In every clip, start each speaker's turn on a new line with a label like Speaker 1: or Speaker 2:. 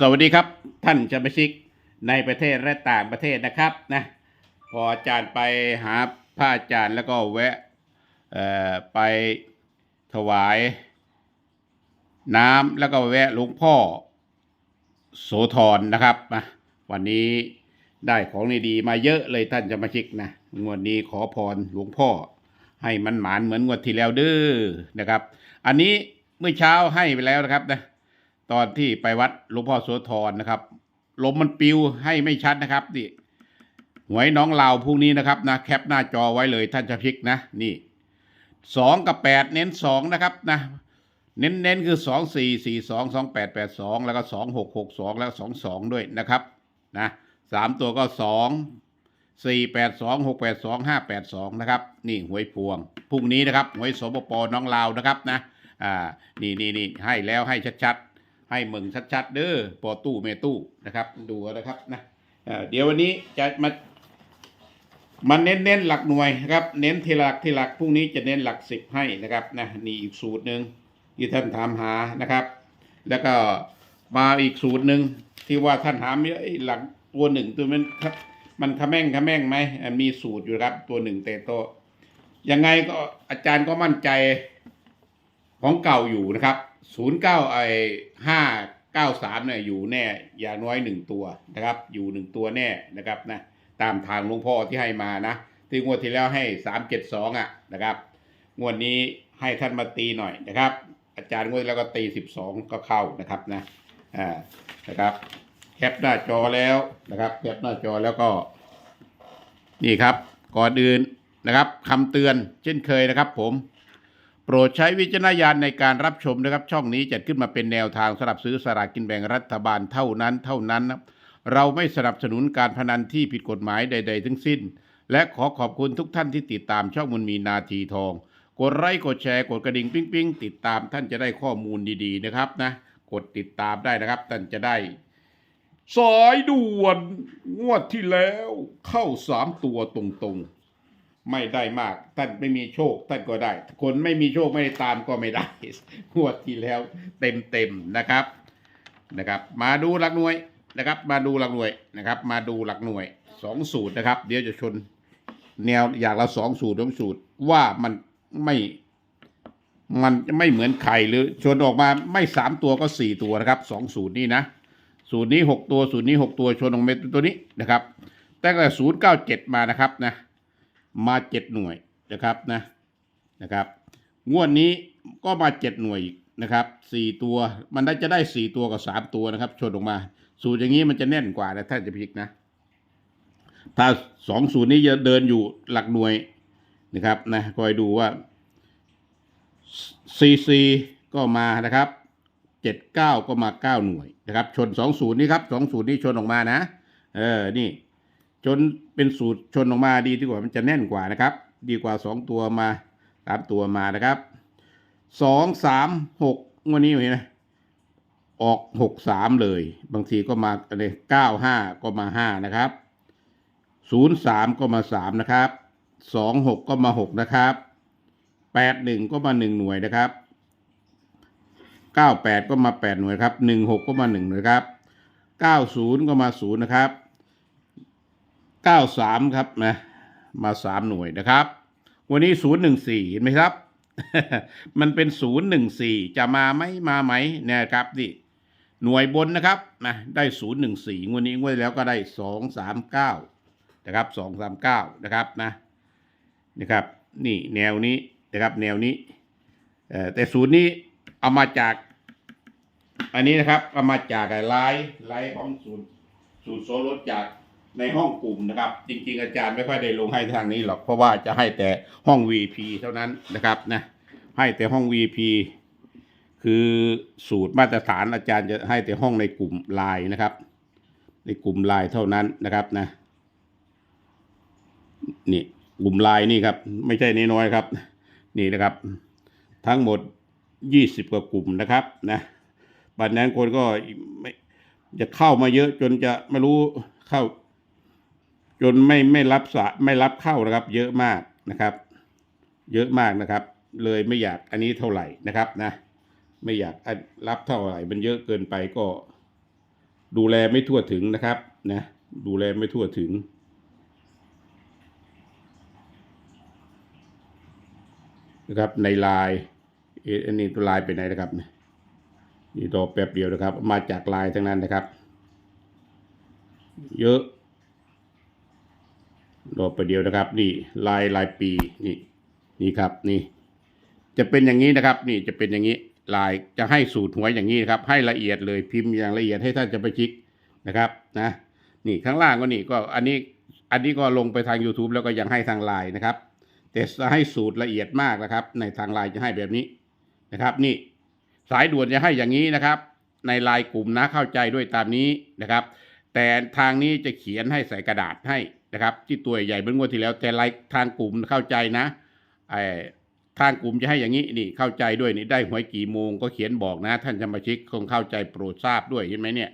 Speaker 1: สวัสดีครับท่านสมาชิกในประเทศและต่างประเทศนะครับนะพออาจารย์ไปหาพระอาจารย์แล้วก็แวะไปถวาย น้ำแล้วก็แวะหลวงพ่อโสธรนะครับนะวันนี้ได้ของดีๆมาเยอะเลยท่านสมาชิกนะงวดนี้ขอพรหลวงพ่อ ให้มันหมานเหมือนงวดที่แล้วเด้อนะครับ อันนี้เมื่อเช้าให้ไปแล้วนะครับนะ ตอนที่ไปวัดหลวงพ่อโสธรนะครับลมมันปิวให้ไม่ชัดนะครับนี่หวยน้องลาวพรุ่งนี้นะครับนะแคปหน้าจอไว้เลยท่านจะพลิกนะนี่สองกับแปดเน้นสองนะครับนะเน้นเน้นคือสองสี่สี่สองสองแปดแปดสองแล้วก็สองหกหกสองแล้วสองสองด้วยนะครับนะสามตัวก็สองสี่แปดสองหกแปดสองห้าแปดสองนะครับนี่หวยพวงพรุ่งนี้นะครับหวยสปปน้องลาวนะครับนะอ่านี่นี่นี่ให้แล้วให้ชัดๆ ให้มึงชัดๆ เด้อปอตู้เมตู้นะครับ ดูนะครับนะเดี๋ยววันนี้จะมามันเน้นเน้นๆหลักหน่วยครับ เน้นทีหลักทีหลักพรุ่งนี้จะเน้นหลักสิบให้นะครับนะนี่อีกสูตรหนึ่งที่ท่านถามหานะครับ แล้วก็มาอีกสูตรหนึ่งที่ว่าท่านถามเยอ้ยหลักตัวหนึ่งตัวมันมันขะแม่งขะแม่งไหมมีสูตรอยู่ครับ ตัวหนึ่งเตโตยังไงก็อาจารย์ก็มั่นใจของเก่าอยู่นะครับ ศูนย์เก้าไอห้าเก้าสามเนี่ยอยู่แน่อย่างน้อยหนึ่งตัวนะครับ อยู่หนึ่งตัวแน่นะครับนะตามทางหลวงพ่อที่ให้มานะที่งวดที่แล้วให้สามเจ็ดสองอะนะครับ งวดนี้ให้ท่านมาตีหน่อยนะครับ อาจารย์งวดแล้วก็ตีสิบสองก็เข้านะครับนะอ่านะครับแคปหน้าจอแล้วนะครับแคปหน้าจอแล้วก็ นี่ครับก่อนอื่นนะครับคำเตือนเช่นเคยนะครับผม โปรดใช้วิจารณญาณในการรับชมนะครับ ช่องนี้จัดขึ้นมาเป็นแนวทางสำหรับซื้อสลากกินแบ่งรัฐบาลเท่านั้นเท่านั้นนะเราไม่สนับสนุนการพนันที่ผิดกฎหมายใด ๆ ทั้งสิ้น และขอขอบคุณทุกท่านที่ติดตามช่องมุนมีนาทีทอง กดไลค์กดแชร์กดกระดิ่งปิ๊งปิ๊งติดตามท่านจะได้ข้อมูลดีๆนะครับนะกดติดตามได้นะครับ ท่านจะได้ สายด่วนงวดที่แล้วเข้าสามตัวตรงๆ ไม่ได้มาก ท่านไม่มีโชค ท่านก็ได้ คนไม่มีโชคไม่ได้ตามก็ไม่ได้งวดที่แล้วเต็มๆนะครับนะครับ มาดูหลักหน่วยนะครับ มาดูหลักหน่วยนะครับ มาดูหลักหน่วยสองสูตรนะครับ เดี๋ยวจะชนแนวอย่างละสองสูตรสองสูตรว่ามันไม่มันไม่เหมือนไข่หรือชนออกมาไม่สามตัวก็สี่ตัวนะครับสองสูตรนี้นะสูตรนี้หกตัวสูตรนี้หกตัวชนลงเม็ดตัวนี้นะครับตั้งแต่ศูนย์เก้าเจ็ดมานะครับนะ มาเจ็ดหน่วยนะครับนะนะครับ งวดนี้ก็มาเจ็ดหน่วยอีกนะครับสี่ตัวมันได้จะได้สี่ตัวกับสามตัวนะครับชนออกมา สูตรอย่างนี้มันจะแน่นกว่านะท่านจะพลิกนะ ถ้าสองสูตรนี้จะเดินอยู่หลักหน่วยนะครับนะคอยดูว่าซีซีก็มานะครับเจ็ดเก้าก็มาเก้าหน่วยนะครับ ชนสองสูตรนี้ครับสองสูตรนี้ชนออกมานะ เออนี่ ชนเป็นสูตรชนออกมาดีที่กว่ามันจะแน่นกว่านะครับ ดีกว่าสองตัวมาสามตัวมานะครับสองสามหกงวันนี้เห็นไหมออกหกสามเลย บางทีก็มาอะไรเก้าห้าก็มาห้านะครับศูนย์สามก็มาสามนะครับสองหกก็มาหกนะครับแปดหนึ่งก็มาหนึ่งหน่วยนะครับเก้าแปดก็มาแปดหน่วยครับหนึ่งหกก็มาหนึ่งหน่วยครับเก้าศูนย์ก็มาศูนย์นะครับ เก้าสามครับนะมาสามหน่วยนะครับ วันนี้ศูนย์หนึ่งสี่เห็นไหมครับ มันเป็นศูนย์หนึ่งสี่จะมาไหมมาไหมนี่ครับนี่หน่วยบนนะครับนะได้ศูนย์หนึ่งสี่วันนี้งวดแล้วก็ได้สองสามเก้านะครับสองสามเก้านะครับนะนะครับนี่แนวนี้นะครับแนวนี้แต่ศูนย์นี้เอามาจาก อันนี้นะครับเอามาจากไลน์ไลน์ของศูนย์ศูนย์โซลดจาก ในห้องกลุ่มนะครับ จริง ๆ อาจารย์ไม่ค่อยได้ลงให้ทางนี้หรอกเพราะว่าจะให้แต่ห้อง VP เท่านั้นนะครับนะให้แต่ห้อง VP คือสูตรมาตรฐานอาจารย์จะให้แต่ห้องในกลุ่มไลน์นะครับ ในกลุ่มไลน์เท่านั้นนะครับนะนี่กลุ่มไลน์นี่ครับ ไม่ใช่นน้อยครับ นี่นะครับ ทั้งหมดยี่สิบกว่ากลุ่มนะครับนะบัดนั้นคนก็ไม่จะเข้ามาเยอะจนจะไม่รู้เข้า จนไม่ไม่รับสะไม่รับเข้านะครับ เยอะมากนะครับ เยอะมากนะครับ เลยไม่อยากอันนี้เท่าไหร่นะครับนะ ไม่อยากรับเท่าไหร่มันเยอะเกินไปก็ ดูแลไม่ทั่วถึงนะครับนะดูแลไม่ทั่วถึงนะครับในลน์เอ๊ะอันนี้ตัวลน์ไปไหนนะครับนี่ยนี่รอแป๊บเดียวนะครับ มาจากลน์ทั้งนั้นนะครับ เยอะ รอไปเดียวนะครับ นี่ลายลายปีนี่นี่ครับนี่ จะเป็นอย่างนี้นะครับ นี่จะเป็นอย่างนี้ ลายจะให้สูตรหวยอย่างนี้นครับ ให้ละเอียดเลยพิมพ์อย่างละเอียดให้ท่านจะไปชิกนะครับนะนี่ข้างล่างก็นี่ก็อันนี้อันนี้ก็ลงไปทาง YouTube แล้วก็ยังให้ทางไลน์นะครับ แต่จะให้สูตรละเอียดมากนะครับ ในทางไลน์จะให้แบบนี้นะครับ นี่สายด่วนจะให้อย่างนี้นะครับ ในไลน์กลุ่มนะเข้าใจด้วยตามนี้นะครับ แต่ทางนี้จะเขียนให้ใส่กระดาษให้ นะครับ ที่ตัวใหญ่เหมือนงวดที่แล้ว แต่ไลน์ทางกลุ่มเข้าใจนะไอ้ทางกลุ่มจะให้อย่างนี้นี่เข้าใจด้วยนี่ได้หวยกี่โมงก็เขียนบอกนะ ท่านสมาชิกคงเข้าใจโปรดทราบด้วยเห็นไหมเนี่ย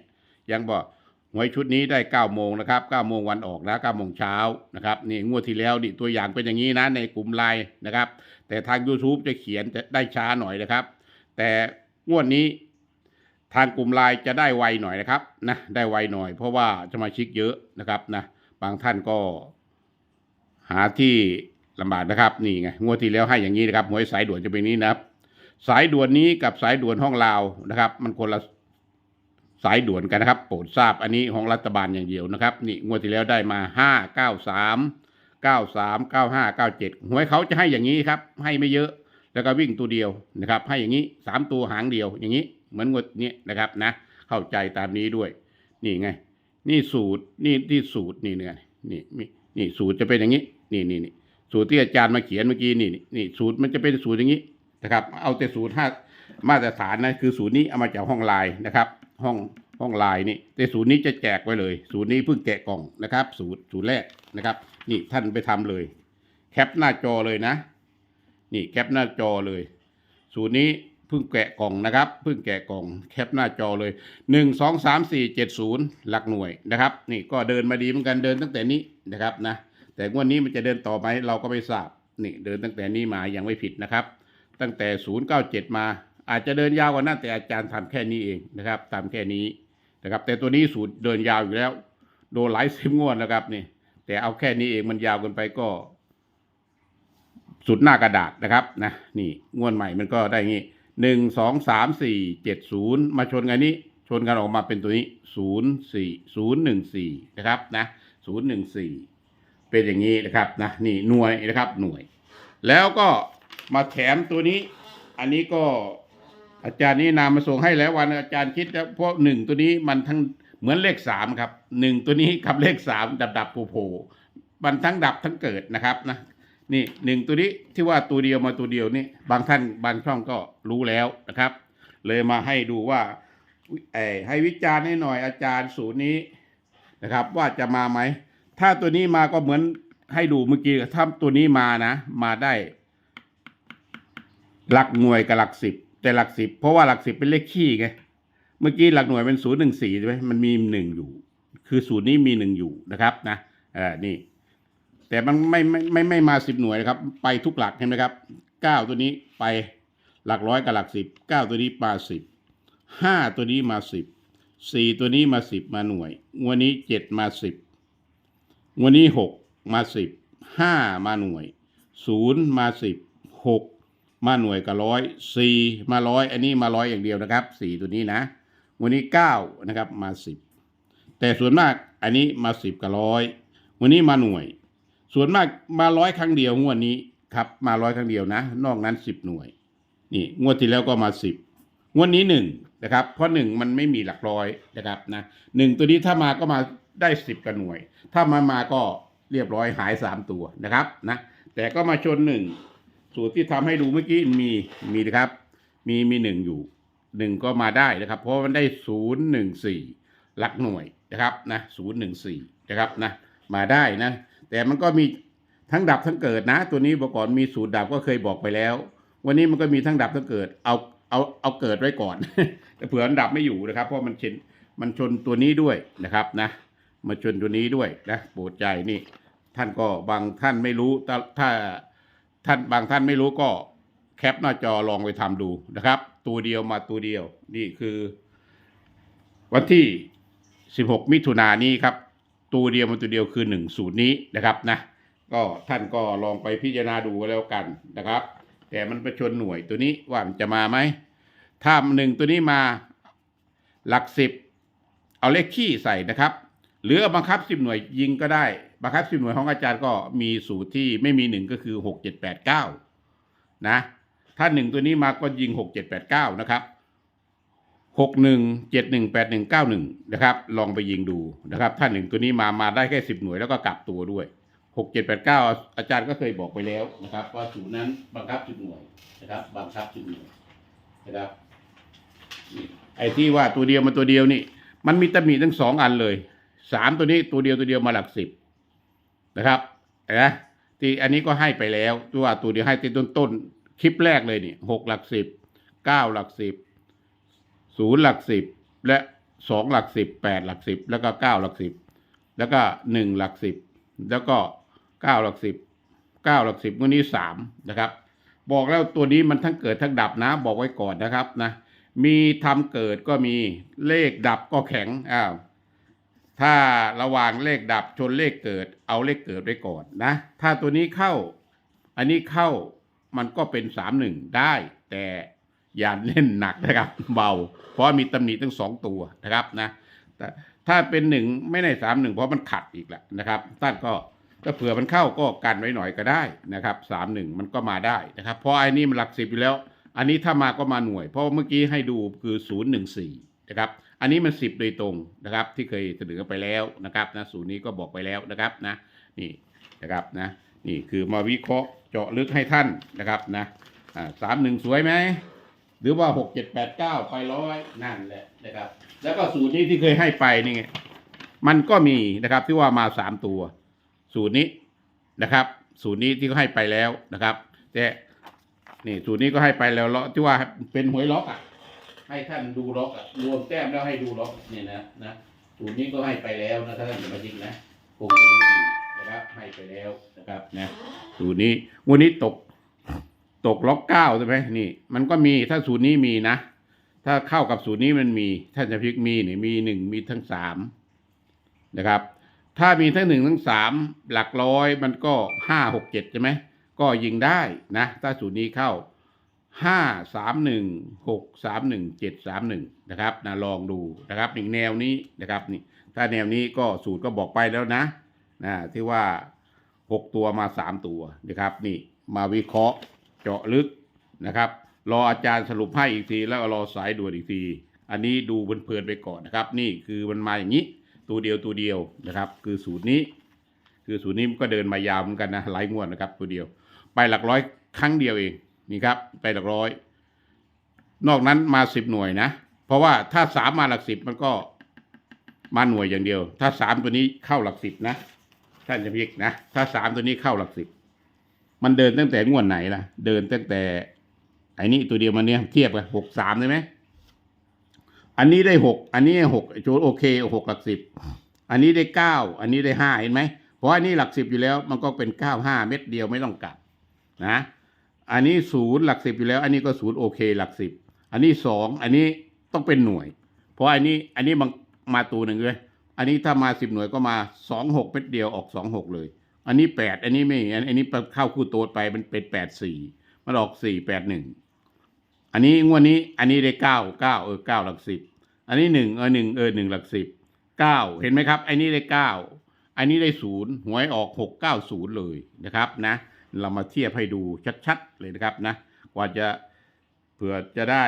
Speaker 1: ยังบอกหวยชุดนี้ได้เก้าโมงนะครับเก้าโมงวันออกนะเก้าโมงเช้านะครับนี่งวดที่แล้วนี่ตัวอย่างเป็นอย่างนี้นะในกลุ่มไลน์นะครับ แต่ทาง YouTube จะเขียนจะได้ช้าหน่อยนะครับ แต่งวดนี้ทางกลุ่มไลน์จะได้ไวหน่อยนะครับนะได้ไวหน่อย เพราะว่าสมาชิกเยอะนะครับนะ บางท่านก็หาที่ลำบากนะครับ นี่ไงงวดที่แล้วให้อย่างนี้นะครับหวยสายด่วนจะเป็นนี้นะครับ สายด่วนนี้กับสายด่วนห้องลาวนะครับ มันคนละสายด่วนกันนะครับ โปรดทราบอันนี้ของรัฐบาลอย่างเดียวนะครับ นี่งวดที่แล้วได้มาห้าเก้าสามเก้าสามเก้าห้าเก้าเจ็ดหวยเขาจะให้อย่างนี้ครับ ให้ไม่เยอะ แล้วก็วิ่งตัวเดียวนะครับ ให้อย่างนี้สามตัวหางเดียวอย่างนี้ เหมือนงวดนี้นะครับนะ เข้าใจตามนี้ด้วย นี่ไง นี่สูตรนี่ที่สูตรนี่เนี่ยนี่นี่นี่สูตรจะเป็นอย่างนี้ นี่นี่นี่สูตรที่อาจารย์มาเขียนเมื่อกี้นี่นี่นี่สูตรมันจะเป็นสูตรอย่างนี้นะครับ เอาแต่สูตรห้ามาตรฐานนะคือสูตรนี้เอามาจากห้องไลน์นะครับ ห้องห้องไลน์นี่แต่สูตรนี้จะแจกไว้เลย สูตรนี้เพิ่งแกะกล่องนะครับ สูตรสูตรแรกนะครับ นี่ท่านไปทำเลย แคปหน้าจอเลยนะ นี่แคปหน้าจอเลย สูตรนี้ พิ่งแกะกล่องนะครับเพิ่งแกะกล่องแคปหน้าจอเลยหนึ่งสองสามสี่เจ็ดศูนย์หลักหน่วยนะครับ นี่ก็เดินมาดีเหมือนกันเดินตั้งแต่นี้นะครับนะแต่งวดนี้มันจะเดินต่อไหมเราก็ไม่ทราบนี่เดินตั้งแต่นี้มายังไม่ผิดนะครับ ตั้งแต่ศูนย์เก้าเจ็ดมาอาจจะเดินยาวกว่านั้นแต่อาจารย์ทำแค่นี้เองนะครับตามแค่นี้นะครับ แต่ตัวนี้สูตรเดินยาวอยู่แล้ว โดนหลายสิบงวดนะครับนี่แต่เอาแค่นี้เองมันยาวเกินไปก็สุดหน้ากระดาษนะครับนะนี่งวดใหม่มันก็ได้งี้ หนึ่งสองสามสี่เจ็ดศูนย์มาชนกันนี้ ชนกันออกมาเป็นตัวนี้ศูนย์สี่ศูนย์หนึ่งสี่นะครับนะศูนย์หนึ่งสี่เป็นอย่างนี้นะครับนะนี่หน่วยนะครับหน่วย แล้วก็มาแถมตัวนี้ อันนี้ก็อาจารย์นี่นำมาส่งให้แล้ววันอาจารย์คิดแล้วเพราะหนึ่งตัวนี้มันทั้งเหมือนเลขสามครับหนึ่งตัวนี้กับเลขสามดับดับโผโผล่มันทั้งดับทั้งเกิดนะครับนะ นี่หนึ่งตัวนี้ที่ว่าตัวเดียวมาตัวเดียวนี่บางท่านบางช่องก็รู้แล้วนะครับ เลยมาให้ดูว่าให้วิจารณ์ให้หน่อยอาจารย์ศูนย์นี้นะครับ ว่าจะมาไหม ถ้าตัวนี้มาก็เหมือนให้ดูเมื่อกี้ถ้าตัวนี้มานะ มาได้ หลักหน่วยกับหลักสิบแต่หลักสิบเพราะว่าหลักสิบเป็นเลขขี้ไงเมื่อกี้หลักหน่วยเป็นศูนย์หนึ่งสี่ใช่ไหมมันมีหนึ่งอยู่ คือศูนย์นี้มีหนึ่งอยู่นะครับนะเออนี่ แต่มันไม่ไม่ไม่ไม่มาสิบหน่วยนะครับ ไปทุกหลักเห็นไหมครับเก้าตัวนี้ไปหลักร้อยกับหลักสิบเก้าตัวนี้มาสิบห้าตัวนี้มาสิบสี่ตัวนี้มาสิบมาหน่วยงวดนี้เจ็ดมาสิบงวดนี้หกมาสิบห้ามาหน่วยศูนย์มาสิบหกมาหน่วยกับร้อยสี่มาร้อยอันนี้มาร้อยอย่างเดียวนะครับสี่ตัวนี้นะวันนี้เก้านะครับมาสิบแต่ส่วนมากอันนี้มาสิบกับร้อยวันนี้มาหน่วย ส่วนมากมาร้อยครั้งเดียวงวดนี้ครับ มาร้อยครั้งเดียวนะ นอกนั้นสิบหน่วย นี่งวดที่แล้วก็มาสิบงวดนี้หนึ่งนะครับ เพราะหนึ่งมันไม่มีหลักร้อยนะครับนะหนึ่งตัวนี้ถ้ามาก็มาได้สิบกับหน่วย ถ้ามามาก็เรียบร้อยหายสามตัวนะครับนะแต่ก็มาชนหนึ่งสูตรที่ทำให้ดูเมื่อกี้มีมีนะครับ มีมีหนึ่งอยู่หนึ่งก็มาได้นะครับ เพราะมันได้ศูนย์หนึ่งสี่หลักหน่วยนะครับนะศูนย์หนึ่งสี่นะครับนะมาได้นะ แต่มันก็มีทั้งดับทั้งเกิดนะ ตัวนี้เมื่อก่อนมีสูตรดับก็เคยบอกไปแล้ว วันนี้มันก็มีทั้งดับทั้งเกิด เอาเอาเอาเกิดไว้ก่อนแต่เผื่อมันดับไม่อยู่นะครับ เพราะมันชนมันชนตัวนี้ด้วยนะครับนะมาชนตัวนี้ด้วยนะโปรดใจนี่ ท่านก็บางท่านไม่รู้ถ้าถ้าท่านบางท่านไม่รู้ก็แคปหน้าจอลองไปทำดูนะครับ ตัวเดียวมาตัวเดียวนี่คือ วันที่ 16 มิถุนายนนี้ครับ ตัวเดียวมันตัวเดียวคือ1สูตรนี้นะครับนะก็ท่านก็ลองไปพิจารณาดูก็แล้วกันนะครับ แต่มันประชนหน่วยตัวนี้ว่ามันจะมาไหมถ้าหนึ่งตัวนี้มาหลักสิบเอาเลขขี้ใส่นะครับ หรือเอาบังคับสิบหน่วยยิงก็ได้บังคับสิบหน่วยของอาจารย์ก็มีสูตรที่ไม่มีหนึ่งก็คือหกเจ็ดแปดเก้านะถ้าหนึ่งตัวนี้มาก็ยิงหกเจ็ดแปดเก้านะครับ หกหนึ่งเจ็ดหนึ่งแปดหนึ่งเก้าหนึ่งนะครับ ลองไปยิงดูนะครับ ถ้าหนึ่งตัวนี้มา มาได้แค่สิบหน่วยแล้วก็กลับตัวด้วยหกเจ็ดแปดเก้าอาจารย์ก็เคยบอกไปแล้วนะครับ ว่าสูตรนั้นบังคับสิบหน่วยนะครับ บังคับสิบหน่วยนะครับไอ้ที่ว่าตัวเดียวมาตัวเดียวนี่ มันมีตำหนิทั้งสองอันเลย สามตัวนี้ตัวเดียวตัวเดียวมาหลักสิบนะครับนไหมที่อันนี้ก็ให้ไปแล้วตัวว่าตัวเดียวให้ที่ต้นต้นๆคลิปแรกเลยนี่หกหลักสิบเก้าหลักสิบ ศูนย์หลักสิบและสองหลักสิบแปดหลักสิบแล้วก็เก้าหลักสิบแล้วก็หนึ่งหลักสิบแล้วก็เก้าหลักสิบเก้าหลักสิบวันนี้สามนะครับ บอกแล้วตัวนี้มันทั้งเกิดทั้งดับนะ บอกไว้ก่อนนะครับนะมีทำเกิดก็มีเลขดับก็แข็งอ้าวถ้าระหว่างเลขดับชนเลขเกิด เอาเลขเกิดไว้ก่อนนะ ถ้าตัวนี้เข้า อันนี้เข้ามันก็เป็นสามหนึ่งได้ แต่ อย่าเล่นหนักนะครับ เบา เพราะมีตำหนิทั้งสองตัวนะครับนะแต่ถ้าเป็นหนึ่งไม่ในสามหนึ่งเพราะมันขัดอีกแหละนะครับท่านก็ถ้าเผื่อมันเข้าก็กันไว้หน่อยก็ได้นะครับสามหนึ่งมันก็มาได้นะครับ เพราะไอ้นี่มันหลักสิบอยู่แล้ว อันนี้ถ้ามาก็มาหน่วย เพราะเมื่อกี้ให้ดูคือศูนย์หนึ่งสี่นะครับ อันนี้มันสิบโดยตรงนะครับ ที่เคยเสนอไปแล้วนะครับนะศูนย์นี้ก็บอกไปแล้วนะครับนะนี่นะครับนะนี่คือมาวิเคราะห์เจาะลึกให้ท่านนะครับนะสามหนึ่งสวยไหม หรือว่าหกเจ็ดแปดเก้าไปร้อยนั่นแหละนะครับ แล้วก็สูตรนี้ที่เคยให้ไปนี่ไงมันก็มีนะครับที่ว่ามาสามตัว สูตรนี้นะครับ สูตรนี้ที่เขาให้ไปแล้วนะครับแต่นี่สูตรนี้ก็ให้ไปแล้วเลาะที่ว่าเป็นหวยล็อกอะ ให้ท่านดูล็อกอะรวมแต้มแล้วให้ดูล็อกเนี่ยนะนะสูตรนี้ก็ให้ไปแล้วนะถ้าท่านจะมาจริงนะคงจะรู้ดีนะครับให้ไปแล้วนะครับนะสูตรนี้วันนี้ตก ตกล็อกเก้าใช่ไหมนี่ มันก็มีถ้าสูตรนี้มีนะ ถ้าเข้ากับสูตรนี้มันมีท่านจะพลิกมีนี่มีหนึ่งมีทั้งสามนะครับ ถ้ามีทั้งหนึ่งทั้งสามหลักร้อยมันก็ห้าหกเจ็ดใช่ไหมก็ยิงได้นะ ถ้าสูตรนี้เข้าห้าสามหนึ่งหกสามหนึ่งเจ็ดสามหนึ่งนะครับนะลองดูนะครับอีกแนวนี้นะครับนี่ถ้าแนวนี้ก็สูตรก็บอกไปแล้วนะนะที่ว่าหกตัวมาสามตัวนะครับ นี่มาวิเคราะห์ เจาะลึกนะครับ รออาจารย์สรุปให้อีกที แล้วก็รอสายด่วนอีกที อันนี้ดูเพลินๆไปก่อนนะครับ นี่คือมันมาอย่างนี้ ตัวเดียวตัวเดียวนะครับ คือสูตรนี้ คือสูตรนี้มันก็เดินมายาวเหมือนกันนะหลายงวดนะครับ ตัวเดียว ไปหลักร้อยครั้งเดียวเองนี่ครับ ไปหลักร้อย นอกนั้นมาสิบหน่วยนะ เพราะว่าถ้าสามมาหลักสิบมันก็มาหน่วยอย่างเดียว ถ้าสามตัวนี้เข้าหลักสิบนะท่านจะพิกนะ ถ้าสามตัวนี้เข้าหลักสิบ มันเดินตั้งแต่งวดไหนล่ะ เดินตั้งแต่ไอ้นี่ตัวเดียวมันเนี้ยเทียบกันหกสามได้ไหมอันนี้ได้หกอันนี้หกโจทย์โอเคหกหลักสิบอันนี้ได้เก้าอันนี้ได้ห้าเห็นไหมเพราะอันนี้หลักสิบอยู่แล้ว มันก็เป็นเก้าห้าเม็ดเดียวไม่ต้องกลับนะอันนี้ศูนย์หลักสิบอยู่แล้ว อันนี้ก็ศูนย์โอเค หลักสิบอันนี้สองอันนี้ต้องเป็นหน่วย เพราะอันนี้อันนี้มันมาตัวหนึ่งเลยอันนี้ถ้ามาสิบหน่วยก็มาสองหกเป็ดเดียวออกสองหกเลย อันนี้แปดอันนี้ไม่อันนนี้เข้าคู่โต๊ดไปมันเป็นแปดสี่มันออกสี่แปดหนึ่งอันนี้งวดนี้อันนี้ได้เก้าเก้าเออเก้าหลักสิบอันนี้หนึ่งเออหนึ่งเออหนึ่งหลักสิบเก้าเห็นไหมครับ อันนี้ได้เก้าอันนี้ได้ศูนย์หวยออกหกเก้าศูนย์เลยนะครับนะ เรามาเทียบให้ดูชัดๆเลยนะครับนะกว่าจะเผื่อจะได้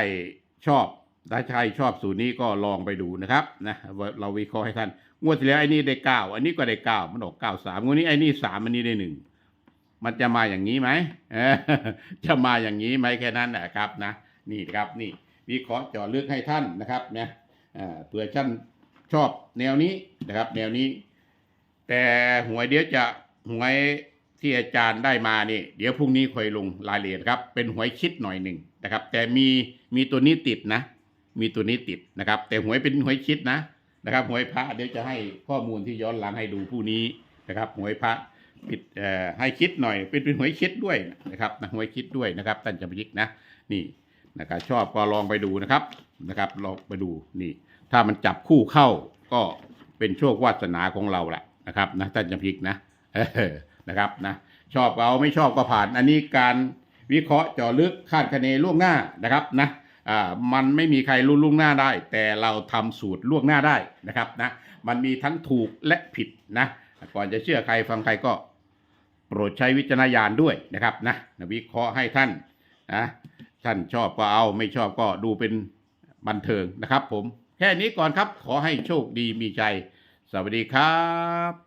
Speaker 1: ชอบถ้าใครชอบสูตรนี้ก็ลองไปดูนะครับนะเราวิเคราะห์ให้ท่าน งวดที่แล้วไอ้นี่ได้เก้าอันนี้ก็ได้เก้ามันออกเก้าสามงวดนี้ไอ้นี่สามอันนี้ได้หนึ่งมันจะมาอย่างนี้ไหมจะมาอย่างนี้ไหมแค่นั้นนะครับนะนี่ครับนี่วิเคราะห์เจาะลึกให้ท่านนะครับเนะอ่าเผื่อท่านชอบแนวนี้นะครับ แนวนี้ แต่หวยเดี๋ยวจะหวยที่อาจารย์ได้มานี่ เดี๋ยวพรุ่งนี้ค่อยลงรายละเอียดครับ เป็นหวยคิดหน่อยหนึ่งนะครับ แต่มีมีตัวนี้ติดนะ มีตัวนี้ติดนะครับ แต่หวยเป็นหวยคิดนะ นะครับหวยพระเดี๋ยวจะให้ข้อมูลที่ย้อนหลังให้ดูผู้นี้นะครับหวยพระปิดให้คิดหน่อยเป็นเป็นหวยคิดด้วยนะครับนะหวยคิดด้วยนะครับท่านจำยิกนะนี่นะครับชอบก็ลองไปดูนะครับนะครับลองไปดูนี่ ถ้ามันจับคู่เข้าก็เป็นโชควาสนาของเราแหละนะครับนะท่านจำพิกนะเออนะครับนะชอบเอาไม่ชอบก็ผ่าน อันนี้การวิเคราะห์เจาะลึกคาดคะเนล่วงหน้านะครับนะ มันไม่มีใครรู้ล่วงหน้าได้ แต่เราทำสูตรล่วงหน้าได้นะครับนะมันมีทั้งถูกและผิดนะก่อนจะเชื่อใครฟังใครก็โปรดใช้วิจารณญาณด้วยนะครับนะวิเคราะห์ให้ท่านนะท่านชอบก็เอาไม่ชอบก็ดูเป็นบันเทิงนะครับ ผมแค่นี้ก่อนครับขอให้โชคดีมีใจ สวัสดีครับ